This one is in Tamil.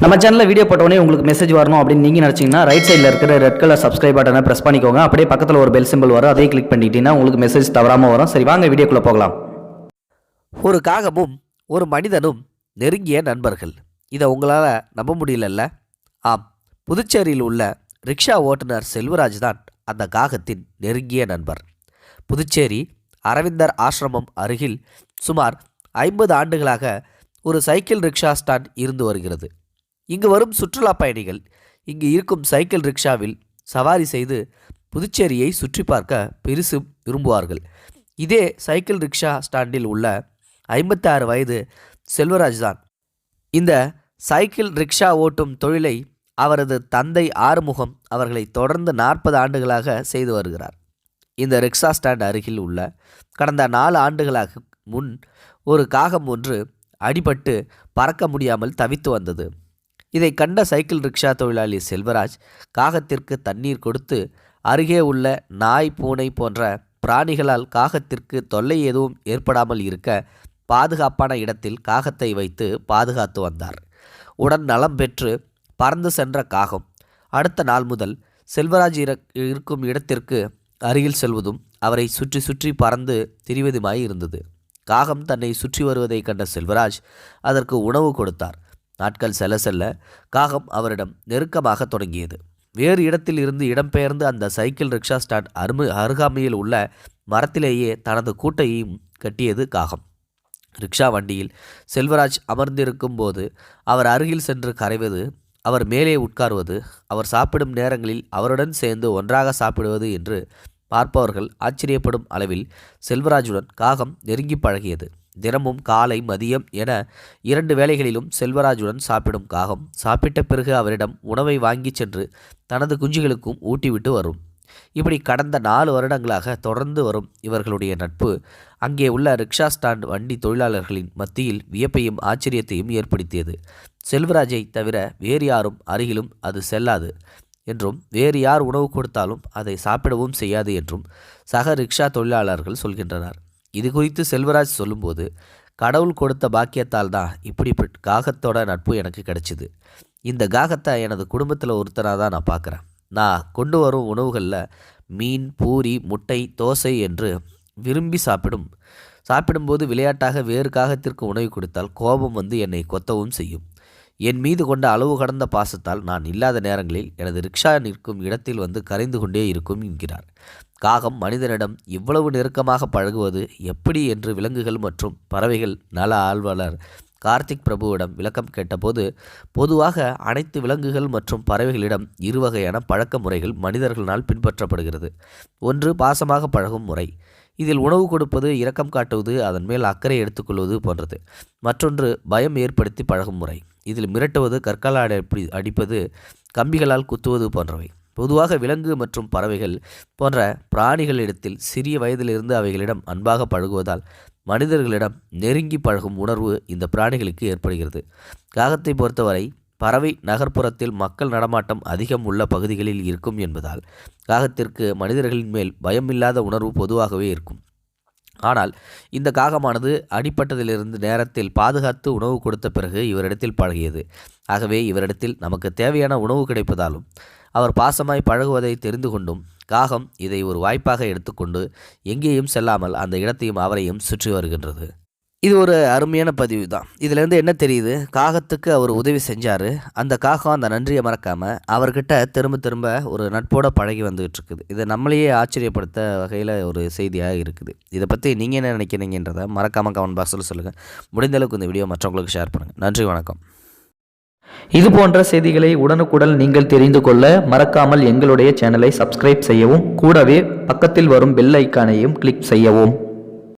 நம்ம சேனலில் வீடியோ போட்டோடனே உங்களுக்கு மெசேஜ் வரணும் அப்படின்னு நீங்கள் நினச்சிங்கன்னா ரைட் சைடில் இருக்கிற ரெட் கலர் சப்ஸ்கிரைப் பட்டனை ப்ரெஸ் பண்ணிக்கோங்க. அப்படியே பக்கத்தில் ஒரு பெல் சிம்பிள் வரும். அதையும் கிளிக் பண்ணிட்டீங்கன்னா உங்களுக்கு மெசேஜ் தவறாமல் வரும். சரி வாங்க வீடியோக்குள்ளே போகலாம். ஒரு காகமும் ஒரு மனிதனும் நெருங்கிய நண்பர்கள். இதை உங்களால் நம்ப முடியலல்ல? ஆம் புதுச்சேரியில் உள்ள ரிக்ஷா ஓட்டுநர் செல்வராஜ் தான் அந்த காகத்தின் நெருங்கிய நண்பர். புதுச்சேரி அரவிந்தர் ஆசிரமம் அருகில் சுமார் ஐம்பது ஆண்டுகளாக ஒரு சைக்கிள் ரிக்ஷா ஸ்டாண்ட் இருந்து வருகிறது. இங்கு வரும் சுற்றுலா பயணிகள் இங்கு இருக்கும் சைக்கிள் ரிக்ஷாவில் சவாரி செய்து புதுச்சேரியை சுற்றி பார்க்க பெருசு விரும்புவார்கள். இதே சைக்கிள் ரிக்ஷா ஸ்டாண்டில் உள்ள ஐம்பத்தாறு வயது செல்வராஜ் தான். இந்த சைக்கிள் ரிக்ஷா ஓட்டும் தொழிலை அவரது தந்தை ஆறுமுகம் அவர்களை தொடர்ந்து நாற்பது ஆண்டுகளாக செய்து வருகிறார். இந்த ரிக்ஷா ஸ்டாண்ட் அருகில் உள்ள கடந்த நாலு ஆண்டுகளாக முன் ஒரு காகம் ஒன்று அடிபட்டு பறக்க முடியாமல் தவித்து வந்தது. இதை கண்ட சைக்கிள் ரிக்ஷா தொழிலாளி செல்வராஜ் காகத்திற்கு தண்ணீர் கொடுத்து அருகே உள்ள நாய் பூனை போன்ற பிராணிகளால் காகத்திற்கு தொல்லை எதுவும் ஏற்படாமல் இருக்க பாதுகாப்பான இடத்தில் காகத்தை வைத்து பாதுகாத்து வந்தார். உடன் நலம் பெற்று பறந்து சென்ற காகம். அடுத்த நாள் முதல் செல்வராஜ் இருக்கும் இடத்திற்கு அருகில் செல்வதும் அவரை சுற்றி சுற்றி பறந்து திரிவதுமாய் இருந்தது. காகம் தன்னை சுற்றி வருவதை கண்ட செல்வராஜ் அதற்கு உணவு கொடுத்தார். நாட்கள் செல்ல செல்ல காகம் அவரிடம் நெருக்கமாக தொடங்கியது. வேறு இடத்தில் இருந்து இடம்பெயர்ந்து அந்த சைக்கிள் ரிக்ஷா ஸ்டாண்ட் அருமு அருகாமையில் உள்ள மரத்திலேயே தனது கூட்டையும் கட்டியது காகம். ரிக்ஷா வண்டியில் செல்வராஜ் அமர்ந்திருக்கும் போது அவர் அருகில் சென்று கரைவது அவர் மேலே உட்காருவது அவர் சாப்பிடும் நேரங்களில் அவருடன் சேர்ந்து ஒன்றாக சாப்பிடுவது என்று பார்ப்பவர்கள் ஆச்சரியப்படும் அளவில் செல்வராஜுடன் காகம் நெருங்கி பழகியது. தினமும் காலை மதியம் என இரண்டு வேளைகளிலும் செல்வராஜுடன் சாப்பிடும் காகம். சாப்பிட்ட பிறகு அவரிடம் உணவை வாங்கிச் சென்று தனது குஞ்சுகளுக்கும் ஊட்டிவிட்டு வரும். இப்படி கடந்த நாலு வருடங்களாக தொடர்ந்து வரும் இவர்களுடைய நட்பு. அங்கே உள்ள ரிக்ஷா ஸ்டாண்ட் வண்டி தொழிலாளர்களின் மத்தியில் வியப்பையும் ஆச்சரியத்தையும் ஏற்படுத்தியது. செல்வராஜை தவிர வேறு யாரும் அருகிலும் அது செல்லாது என்றும் வேறு யார் உணவு கொடுத்தாலும் அதை சாப்பிடவும் செய்யாது என்றும் சக ரிக்ஷா தொழிலாளர்கள் சொல்கின்றனர். இது குறித்து செல்வராஜ் சொல்லும்போது கடவுள் கொடுத்த பாக்கியத்தால் தான் இப்படிப்பட்ட காகத்தோட நட்பு எனக்கு கிடைச்சிது. இந்த காகத்தை எனது குடும்பத்தில் ஒருத்தனாக தான் நான் பார்க்குறேன் நான் கொண்டு வரும் உணவுகளில் மீன் பூரி முட்டை தோசை என்று விரும்பி சாப்பிடும் சாப்பிடும்போது விளையாட்டாக வேறு காகத்திற்கு உணவு கொடுத்தால் கோபம் வந்து என்னை கொத்தவும் செய்யும். என் மீது கொண்ட அளவு கடந்த பாசத்தால் நான் இல்லாத நேரங்களில் எனது ரிக்ஷா நிற்கும் இடத்தில் வந்து கரைந்து கொண்டே இருக்கும் என்கிறார். காகம் மனிதனிடம் இவ்வளவு நெருக்கமாக பழகுவது எப்படி என்று விலங்குகள் மற்றும் பறவைகள் நல ஆழ்வலர் கார்த்திக் பிரபுவிடம் விளக்கம் கேட்டபோது பொதுவாக அனைத்து விலங்குகள் மற்றும் பறவைகளிடம் இரு வகையான பழக்க முறைகள் மனிதர்களால் பின்பற்றப்படுகிறது. ஒன்று பாசமாக பழகும் முறை. இதில் உணவு கொடுப்பது இரக்கம் காட்டுவது அதன் மேல் அக்கறை எடுத்துக்கொள்வது போன்றது. மற்றொன்று பயம் ஏற்படுத்தி பழகும் முறை. இதில் மிரட்டுவது கற்களால் அடி அடிப்பது கம்பிகளால் குத்துவது போன்றவை. பொதுவாக விலங்கு மற்றும் பறவைகள் போன்ற பிராணிகளிடத்தில் சிறிய வயதிலிருந்து அவைகளிடம் அன்பாக பழகுவதால் மனிதர்களிடம் நெருங்கி பழகும் உணர்வு இந்த பிராணிகளுக்கு ஏற்படுகிறது. காகத்தை பொறுத்தவரை பறவை நகர்ப்புறத்தில் மக்கள் நடமாட்டம் அதிகம் உள்ள பகுதிகளில் இருக்கும் என்பதால் காகத்திற்கு மனிதர்களின் மேல் பயமில்லாத உணர்வு பொதுவாகவே இருக்கும். ஆனால் இந்த காகமானது அடிப்பட்டதிலிருந்து நேரத்தில் பாதுகாத்து உணவு கொடுத்த பிறகு இவரிடத்தில் பழகியது. ஆகவே இவரிடத்தில் நமக்கு தேவையான உணவு கிடைப்பதாலும் அவர் பாசமாய் பழகுவதை தெரிந்து கொண்டும் காகம் இதை ஒரு வாய்ப்பாக எடுத்துக்கொண்டு எங்கேயும் செல்லாமல் அந்த இடத்தையும் அவரையும் சுற்றி வருகின்றது. இது ஒரு அருமையான பதிவு தான். இதுலேருந்து என்ன தெரியுது? காகத்துக்கு அவர் உதவி செஞ்சார். அந்த காகம் அந்த நன்றியை மறக்காமல் அவர்கிட்ட திரும்ப திரும்ப ஒரு நட்போட பழகி வந்துகிட்டு இருக்குது நம்மளையே ஆச்சரியப்படுத்த வகையில் ஒரு செய்தியாக இருக்குது. இதை பற்றி நீங்கள் என்ன நினைக்கிறீங்கன்றதை மறக்காமல் கமெண்ட் பாக்ஸில் சொல்லுங்கள் முடிந்த அளவுக்கு இந்த வீடியோ மற்றவங்களுக்கு ஷேர் பண்ணுங்கள் நன்றி வணக்கம். இது போன்ற செய்திகளை உடனுக்குடன் நீங்கள் தெரிந்து கொள்ள மறக்காமல் எங்களுடைய சேனலை சப்ஸ்கிரைப் செய்யவும் கூடவே பக்கத்தில் வரும் பெல் ஐக்கானையும் கிளிக் செய்யவும்.